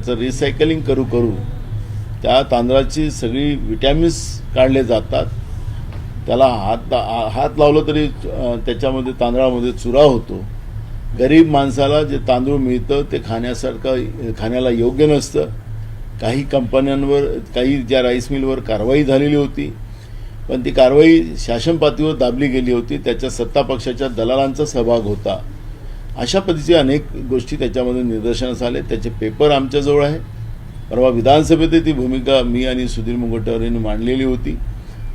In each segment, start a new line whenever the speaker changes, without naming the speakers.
त्याचं रिसायकलिंग करू करू त्या तांदळाची सगळी विटॅमिन्स काढले जातात. त्याला हात हात लावलं तरी त्याच्यामध्ये तांदळामध्ये चुरा होतो. गरीब माणसाला जे तांदूळ मिळतं ते खाण्यासारखं खाण्याला योग्य नसतं. काही कंपन्यांवर काही ज्या राईस मिलवर कारवाई झालेली होती पण ती कारवाई शासन पातळीवर दाबली गेली होती. त्याच्या सत्ता पक्षाच्या दलालांचा सहभाग होता. अशा पद्धतीचे अनेक गोष्टी त्याच्यामध्ये निदर्शनास आले. त्याचे पेपर आमच्याजवळ आहे. परवा विधानसभेत ती भूमिका मी आणि सुधीर मुंगटवार यांनी मांडलेली होती.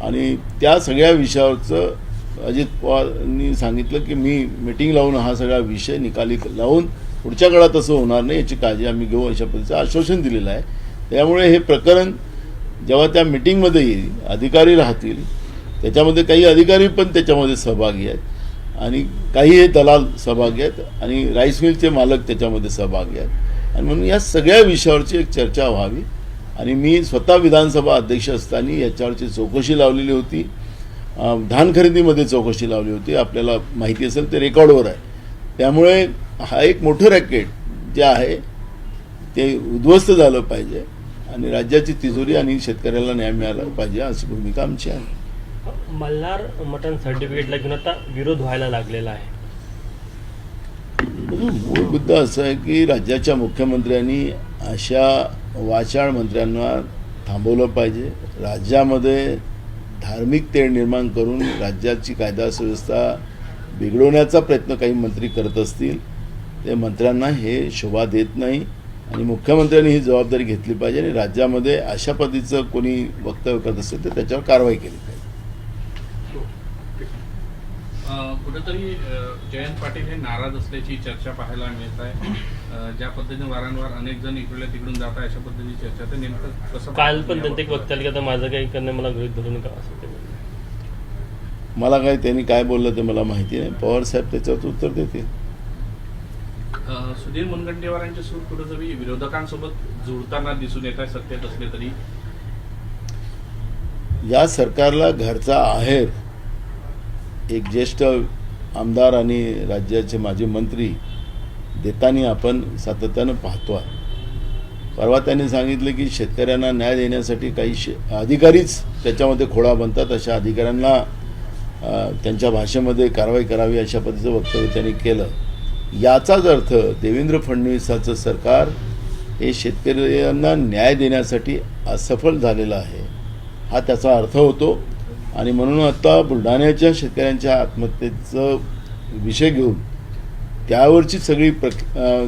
आणि त्या सगळ्या विषयावरचं अजित पवारांनी सांगितलं की मी मिटिंग लावून हा सगळा विषय निकाली लावून पुढच्या काळात असं होणार नाही याची काळजी आम्ही घेऊ अशा पद्धतीचं आश्वासन दिलेलं आहे. त्यामुळे हे प्रकरण जेव्हा त्या मिटिंगमध्ये येईल अधिकारी राहतील त्याच्यामध्ये काही अधिकारी पण त्याच्यामध्ये सहभागी आहेत. आणि काही हे दलाल सहभागी आहेत आणि राईस मिलचे मालक त्याच्यामध्ये सहभागी आहेत. आणि म्हणून या सगळ्या विषयावरची एक चर्चा व्हावी. आणि मी स्वतः विधानसभा अध्यक्ष असताना याच्यावरची चौकशी लावलेली होती. धान खरेदीमध्ये चौकशी लावली होती. आपल्याला माहिती असेल ते रेकॉर्डवर आहे. त्यामुळे हा एक मोठं रॅकेट जे आहे ते उद्ध्वस्त झालं पाहिजे. आणि राज्याची तिजोरी आणि शेतकऱ्याला न्याय मिळाला पाहिजे अशी भूमिका आमची आहे.
मल्हार मटण सर्टिफिकेटला घेऊन आता विरोध व्हायला लागलेला आहे.
मूळ मुद्दा असा आहे की राज्याच्या मुख्यमंत्र्यांनी अशा वाचाळ मंत्र्यांना थांबवलं पाहिजे. राज्यामध्ये धार्मिक तेढ निर्माण करून राज्याची कायदा सुव्यवस्था बिघडवण्याचा प्रयत्न काही मंत्री करत असतील ते मंत्र्यांना हे शोभा देत नाही. आणि मुख्यमंत्र्यांनी ही जबाबदारी घेतली पाहिजे आणि राज्यामध्ये अशा पद्धतीचं कोणी वक्तव्य करत असेल तर त्याच्यावर कारवाई केली पाहिजे.
कुठेतरी जयंत पाटील हे नाराज असल्याची चर्चा पाहायला मिळत आहे. ज्या पद्धतीने वारंवार अनेक जण इकडल्या तिकडून जात आहे अशा पद्धतीची चर्चा तर नेमकं कसं
काल पण त्यांचे एक वक्तव्य की आता माझं काही करणं मला गृहित धरू नका असं ते.
मला काय त्यांनी काय बोललं ते मला माहिती नाही. पवार साहेब त्याच्यावर उत्तर देतील.
सुधीर मुनगंटीवारांचे सूर कुठेतरी विरोधकांसोबत जुळताना दिसून येत आहे सत्तेत असले तरी.
या सरकारला घरचा आहेर एक ज्येष्ठ आमदार आणि राज्याचे माजी मंत्री देताना आपण सातत्यानं पाहतो आहे. परवा त्यांनी सांगितलं की शेतकऱ्यांना न्याय देण्यासाठी काही शे अधिकारीच त्याच्यामध्ये खोळा बनतात अशा अधिकाऱ्यांना त्यांच्या भाषेमध्ये कारवाई करावी अशा पद्धतीचं वक्तव्य त्यांनी केलं. याचाच अर्थ देवेंद्र फडणवीसाचं सरकार हे शेतकऱ्यांना न्याय देण्यासाठी असफल झालेलं आहे. हा त्याचा अर्थ होतो. आणि म्हणून आता बुलढाण्याच्या शेतकऱ्यांच्या आत्महत्येचं विषय घेऊन त्यावरची सगळी प्रक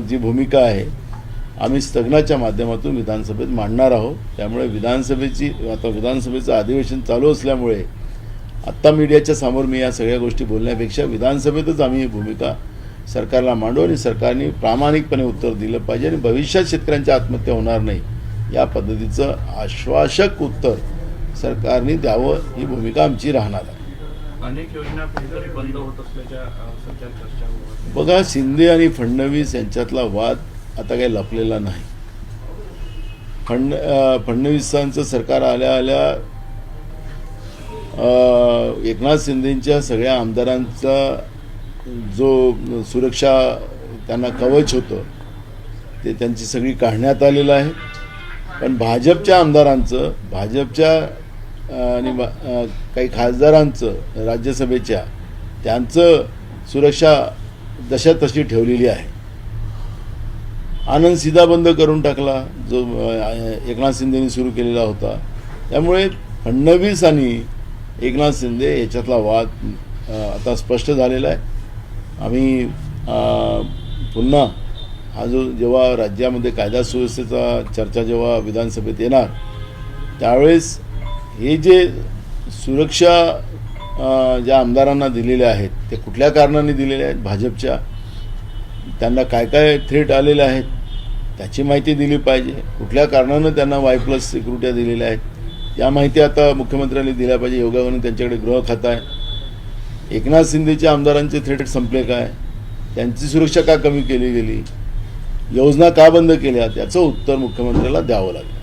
जी भूमिका आहे आम्ही स्थगनाच्या माध्यमातून विधानसभेत मांडणार आहोत. त्यामुळे विधानसभेची आता विधानसभेचं अधिवेशन चालू असल्यामुळे आत्ता मीडियाच्या समोर मी या सगळ्या गोष्टी बोलण्यापेक्षा विधानसभेतच आम्ही ही भूमिका सरकारला मांडू आणि सरकारने प्रामाणिकपणे उत्तर दिलं पाहिजे आणि भविष्यात शेतकऱ्यांच्या आत्महत्या होणार नाही या पद्धतीचं आश्वासक उत्तर सरकारने द्यावं ही भूमिका आमची राहणार आहे. बघा शिंदे आणि फडणवीस यांच्यातला वाद आता काही लपलेला नाही. फड अं, फडणवीसांचं सरकार आल्या आल्या एकनाथ शिंदेच्या सगळ्या आमदारांचा जो सुरक्षा त्यांना कवच होतं ते त्यांची सगळी काढण्यात आलेलं आहे. पण भाजपच्या आमदारांचं भाजपच्या आणि काही खासदारांचं राज्यसभेच्या त्यांचं सुरक्षा जशा तशी ठेवलेली आहे. आनंद सीधा बंद करून टाकला जो एकनाथ शिंदेनी सुरू केलेला होता. त्यामुळे फडणवीस आणि एकनाथ शिंदे याच्यातला वाद आता स्पष्ट झालेला आहे. आम्ही पुन्हा हा जो जेव्हा राज्यामध्ये कायदा सुव्यवस्थेचा चर्चा जेव्हा विधानसभेत येणार त्यावेळेस हे जे सुरक्षा ज्या आमदारांना दिलेले आहेत ते कुठल्या कारणाने दिलेले आहेत? भाजपच्या त्यांना काय काय थ्रेट आलेले आहेत? त्याची माहिती दिली पाहिजे. कुठल्या कारणानं त्यांना वाय प्लस सिक्युरिट्या दिलेल्या आहेत? या माहिती आता मुख्यमंत्र्यांनी दिल्या पाहिजे. योगावरून त्यांच्याकडे गृह खातं आहे. एकनाथ शिंदेच्या आमदारांचे थ्रेट संपले काय? त्यांची सुरक्षा का कमी केली गेली? योजना का बंद केल्या? त्याचं उत्तर मुख्यमंत्र्याला द्यावं लागेल.